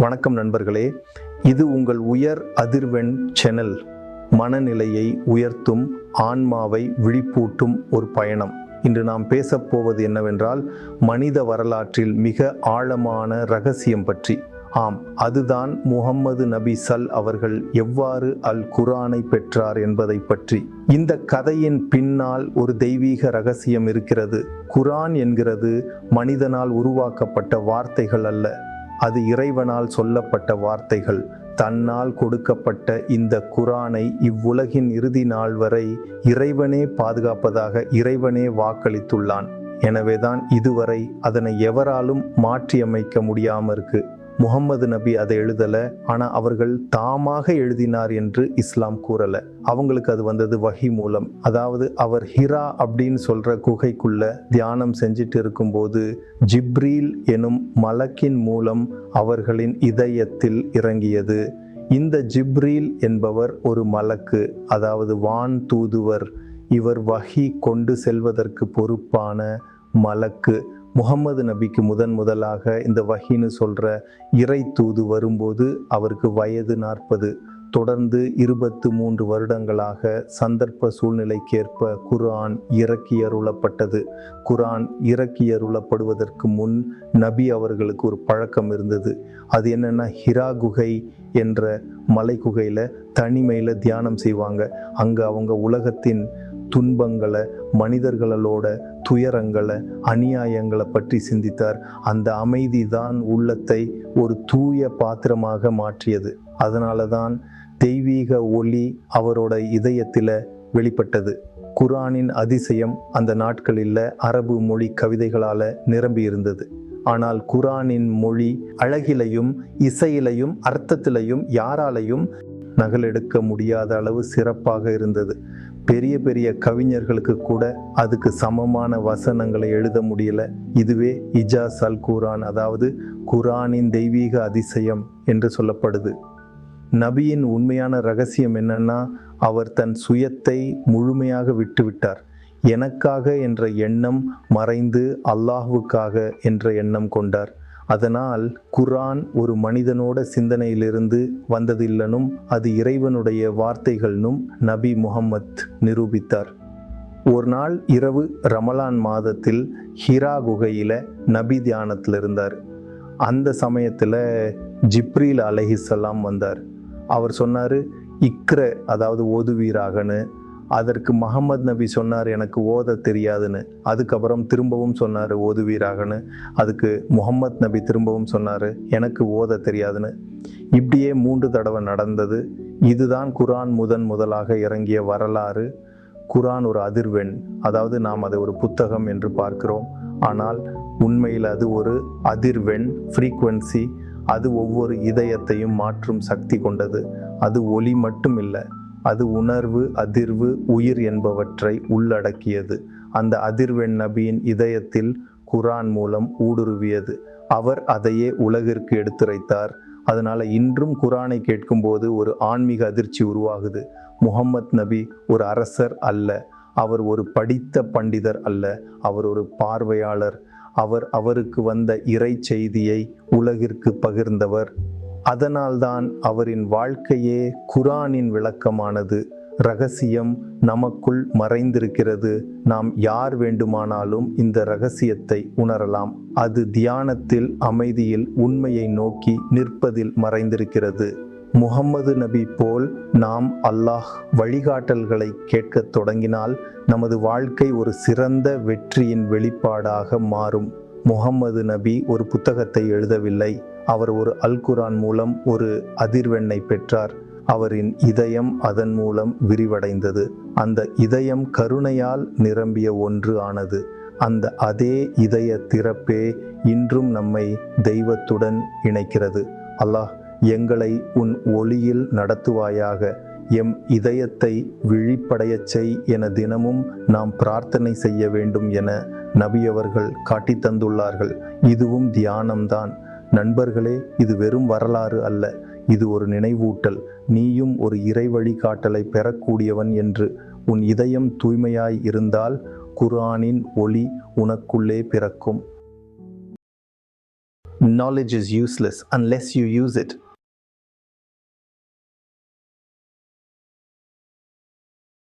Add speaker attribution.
Speaker 1: வணக்கம் நண்பர்களே. இது உங்கள் உயர் அதிர்வெண் சேனல். மனநிலையை உயர்த்தும் ஆன்மாவை விழிப்பூட்டும் ஒரு பயணம். இன்று நாம் பேசப்போவது என்னவென்றால் மனித வரலாற்றில் மிக ஆழமான ரகசியம் பற்றி. ஆம் அதுதான் முகம்மது நபி சல் அவர்கள் எவ்வாறு அல் குரானை பெற்றார் என்பதை பற்றி. இந்த கதையின் பின்னால் ஒரு தெய்வீக ரகசியம் இருக்கிறது. குரான் என்கிறது மனிதனால் உருவாக்கப்பட்ட வார்த்தைகள் அல்ல. அது இறைவனால் சொல்லப்பட்ட வார்த்தைகள். தன்னால் கொடுக்கப்பட்ட இந்த குரானை இவ்வுலகின் இறுதி நாள் வரை இறைவனே பாதுகாப்பதாக இறைவனே வாக்களித்துள்ளான். எனவேதான் இதுவரை அதனை எவராலும் மாற்றியமைக்க முடியாம இருக்கு. முகம்மது நபி அதை எழுதலை ஆனால் அவர்கள் தாமாக எழுதினார் என்று இஸ்லாம் கூறலை. அவங்களுக்கு அது வந்தது வஹி மூலம். அதாவது அவர் ஹிரா அப்படின்னு சொல்ற குகைக்குள்ள தியானம் செஞ்சிட்டு இருக்கும்போது ஜிப்ரீல் எனும் மலக்கின் மூலம் அவர்களின் இதயத்தில் இறங்கியது. இந்த ஜிப்ரீல் என்பவர் ஒரு மலக்கு அதாவது வான் தூதுவர். இவர் வகி கொண்டு செல்வதற்கு பொறுப்பான மலக்கு. முகம்மது நபிக்கு முதன் முதலாக இந்த வஹின்னு சொல்கிற இறை தூது வரும்போது அவருக்கு வயது நாற்பது. தொடர்ந்து இருபத்து மூன்று வருடங்களாக சந்தர்ப்ப சூழ்நிலைக்கேற்ப குரான் இறக்கியருளப்பட்டது குரான் இறக்கியருளப்படுவதற்கு முன் நபி அவர்களுக்கு ஒரு பழக்கம் இருந்தது. அது என்னென்னா ஹிரா குகை என்ற மலை குகையில் தனிமையில் தியானம் செய்வாங்க. அங்கே அவங்க உலகத்தின் துன்பங்களை மனிதர்களோட துயரங்களை அநியாயங்களை பற்றி சிந்தித்தார். அந்த அமைதி தான் உள்ளத்தை ஒரு தூய பாத்திரமாக மாற்றியது. அதனால தான் தெய்வீக ஒளி அவரோட இதயத்தில் வெளிப்பட்டது. குரானின் அதிசயம் அந்த நாட்களில் அரபு மொழி கவிதைகளால் நிரம்பி இருந்தது ஆனால் குரானின் மொழி அழகிலையும் இசையிலையும் அர்த்தத்திலையும் யாராலையும் நகலெடுக்க முடியாத அளவு சிறப்பாக இருந்தது. பெரிய பெரிய கவிஞர்களுக்கு கூட அதுக்கு சமமான வசனங்களை எழுத முடியல. இதுவே இஜாஸ் அல் குரான் அதாவது குரானின் தெய்வீக அதிசயம் என்று சொல்லப்படுது. நபியின் உண்மையான ரகசியம் என்னன்னா அவர் தன் சுயத்தை முழுமையாக விட்டுவிட்டார். எனக்காக என்ற எண்ணம் மறைந்து அல்லாஹுக்காக என்ற எண்ணம் கொண்டார். அதனால் குரான் ஒரு மனிதனோட சிந்தனையிலிருந்து வந்ததில்லனும் அது இறைவனுடைய வார்த்தைகள்னும் நபி முகம்மத் நிரூபித்தார். ஒரு நாள் இரவு ரமலான் மாதத்தில் ஹிரா குகையில் நபி தியானத்தில் இருந்தார். அந்த சமயத்தில் ஜிப்ரீல் அலஹிசல்லாம் வந்தார். அவர் சொன்னார் இக்ர அதாவது ஓதுவீராகனு அதற்கு முகமது நபி சொன்னார் எனக்கு ஓத தெரியாதுன்னு. அதுக்கப்புறம் திரும்பவும் சொன்னார் ஓதுவீராகன்னு. அதுக்கு முகமது நபி திரும்பவும் சொன்னார் எனக்கு ஓத தெரியாதுன்னு. இப்படியே மூன்று தடவை நடந்தது. இதுதான் குரான் முதன் முதலாக இறங்கிய வரலாறு. குரான் ஒரு அதிர்வெண். அதாவது நாம் அதை ஒரு புத்தகம் என்று பார்க்கிறோம். ஆனால் உண்மையில் அது ஒரு அதிர்வெண் ஃப்ரீக்குவன்சி அது ஒவ்வொரு இதயத்தையும் மாற்றும் சக்தி கொண்டது. அது ஒளி மட்டும் இல்லை அது உணர்வு அதிர்வு உயிர் என்பவற்றை உள்ளடக்கியது. அந்த அதிர்வெண் நபியின் இதயத்தில் குரான் மூலம் ஊடுருவியது. அவர் அதையே உலகிற்கு எடுத்துரைத்தார். அதனால் இன்றும் குரானை கேட்கும்போது ஒரு ஆன்மீக அதிர்ச்சி உருவாகுது. முகம்மத் நபி ஒரு அரசர் அல்ல. அவர் ஒரு படித்த பண்டிதர் அல்ல. அவர் ஒரு பார்வையாளர். அவர் அவருக்கு வந்த இறை செய்தியை உலகிற்கு பகிர்ந்தவர் அதனால்தான் அவரின் வாழ்க்கையே குரானின் விளக்கமானது. ரகசியம் நமக்குள் மறைந்திருக்கிறது. நாம் யார் வேண்டுமானாலும் இந்த ரகசியத்தை உணரலாம். அது தியானத்தில் அமைதியில் உண்மையை நோக்கி நிற்பதில் மறைந்திருக்கிறது. முகம்மது நபி போல் நாம் அல்லாஹ் வழிகாட்டல்களை கேட்கத் தொடங்கினால் நமது வாழ்க்கை ஒரு சிறந்த வெற்றியின் வெளிப்பாடாக மாறும். முகம்மது நபி ஒரு புத்தகத்தை எழுதவில்லை. அவர் ஒரு அல்குரான் மூலம் ஒரு அதிர்வெண்ணை பெற்றார். அவரின் இதயம் அதன் மூலம் விரிவடைந்தது. அந்த இதயம் கருணையால் நிரம்பிய ஒன்று ஆனது. அந்த அதே இதய திறப்பே இன்றும் நம்மை தெய்வத்துடன் இணைக்கிறது. அல்லாஹ் எங்களை உன் ஒளியில் நடத்துவாயாக. எம் இதயத்தை விழிப்படையச் செய் என தினமும் நாம் பிரார்த்தனை செய்ய வேண்டும் என நபியவர்கள் காட்டித் தந்துள்ளார்கள். இதுவும் தியானம்தான். நண்பர்களே இது வெறும் வரலாறு அல்ல. இது ஒரு நினைவூட்டல். நீயும் ஒரு இறை வழிகாட்டலை பெறக்கூடியவன் என்று. உன் இதயம் தூய்மையாய் இருந்தால் குர்ஆனின் ஒளி உனக்குள்ளே பிறக்கும். Knowledge is useless unless you use it.